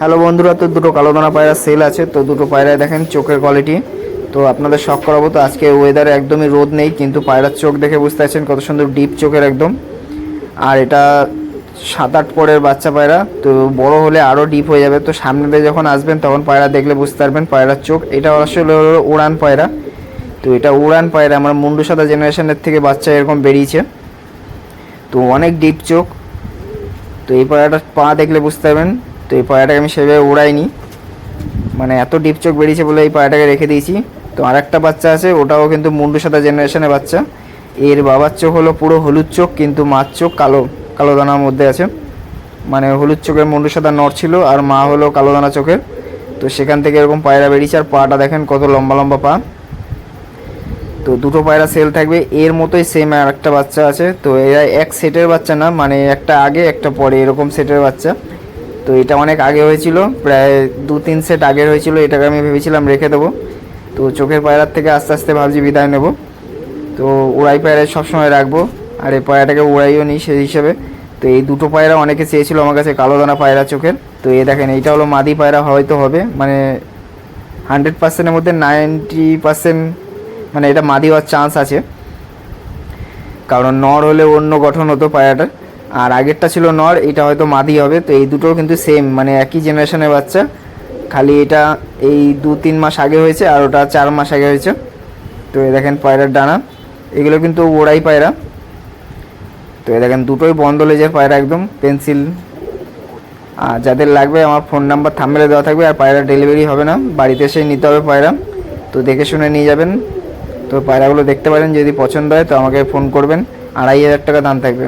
Hello বন্ধুরা, তো দুটো কালো দানা পায়রা সেল আছে, তো দুটো পায়রায় দেখেন, চোখের কোয়ালিটি তো আপনাদের শখ করাবো, তো আজকে ওয়েদারে একদমই রোদ নেই, কিন্তু পায়রার চোখ দেখে বুঝতে পারছেন কত সুন্দর ডিপ চোখের একদম। আর এটা সাত আট পরের বাচ্চা পায়রা, তো বড় হলে আরও ডিপ হয়ে যাবে। তো সামনে দিয়ে যখন আসবেন, তখন পায়রা দেখলে বুঝতে পারবেন পায়রার চোখ। এটা আসলে হলো উড়ান পায়রা। তো এটা উড়ান পায়রা, আমার মুন্ডু সাদা জেনারেশনের থেকে বাচ্চা এরকম বেরিয়েছে। তো অনেক ডিপ চোখ। তো এই পায়রাটার পা দেখলে বুঝতে পারবেন তো এই পায়রাটাকে আমি সেভাবে উড়াইনি। মানে এত ডিপ চোখ বেরিয়েছে বলে এই পায়রাটাকে রেখে দিয়েছি। তো আর একটা বাচ্চা আছে, ওটাও কিন্তু মুন্ডু সাদা জেনারেশনের বাচ্চা। এর বাবার চোখ হলো পুরো হলুদ চোখ, কিন্তু মার চোখ কালো কালো দানার মধ্যে আছে। মানে হলুদ চোখের মুন্ডু সাদা নর ছিল আর মা হলো কালো দানা চোখের। তো সেখান থেকে এরকম পায়রা বেরিয়েছে, আর পাটা দেখেন কত লম্বা লম্বা পা। তো দুটো পায়রা সেল থাকবে, এর মতোই সেম আর একটা বাচ্চা আছে। তো এরা এক সেটের বাচ্চা না মানে একটা আগে, একটা পরে, এরকম সেটের বাচ্চা। তো এটা অনেক আগে হয়েছিল, প্রায় দু তিন সেট আগে হয়েছিল, এটাকে আমি ভেবেছিলাম রেখে দেবো। তো চোখের পায়রার থেকে আস্তে আস্তে ভাবছি বিদায় নেব। তো উড়াই পায়রায় সবসময় রাখব, আর এই পায়রাটাকে উড়াইও নিই সেই হিসেবে। তো এই দুটো পায়রা অনেকে চেয়েছিল আমার কাছে কালো দানা পায়রা চোখের। তো এ দেখেন, এইটা হলো মাদি পায়রা, হয়তো হবে। মানে হান্ড্রেড পার্সেন্টের মধ্যে নাইনটি পার্সেন্ট মানে এটা মাদি হওয়ার চান্স আছে। কারণ নর হলে অন্য গঠন হতো পায়রাটার। আর আগেরটা ছিল নর, এটা হয়তো মাদি হবে, তো এই দুটো কিন্তু সেম মানে একই জেনারেশনের বাচ্চা। খালি এটা এই দু তিন মাস আগে হয়েছে আর ওটা চার মাস আগে হয়েছে। তো এ দেখেন পায়রার ডানা, এগুলো কিন্তু ওড়াই পায়রা। তো এই দেখেন দুটোই বন্ধ লেজের পায়রা একদম পেন্সিল আর যাদের লাগবে আমার ফোন নাম্বার থামলে দেওয়া থাকবে, আর পায়রা ডেলিভারি হবে না, বাড়িতে এসেই নিতে হবে পায়রা। তো দেখে শুনে নিয়ে যাবেন। তো পায়রাগুলো দেখতে পারেন, যদি পছন্দ হয় তো আমাকে ফোন করবেন, আড়াই হাজার টাকা দাম থাকবে।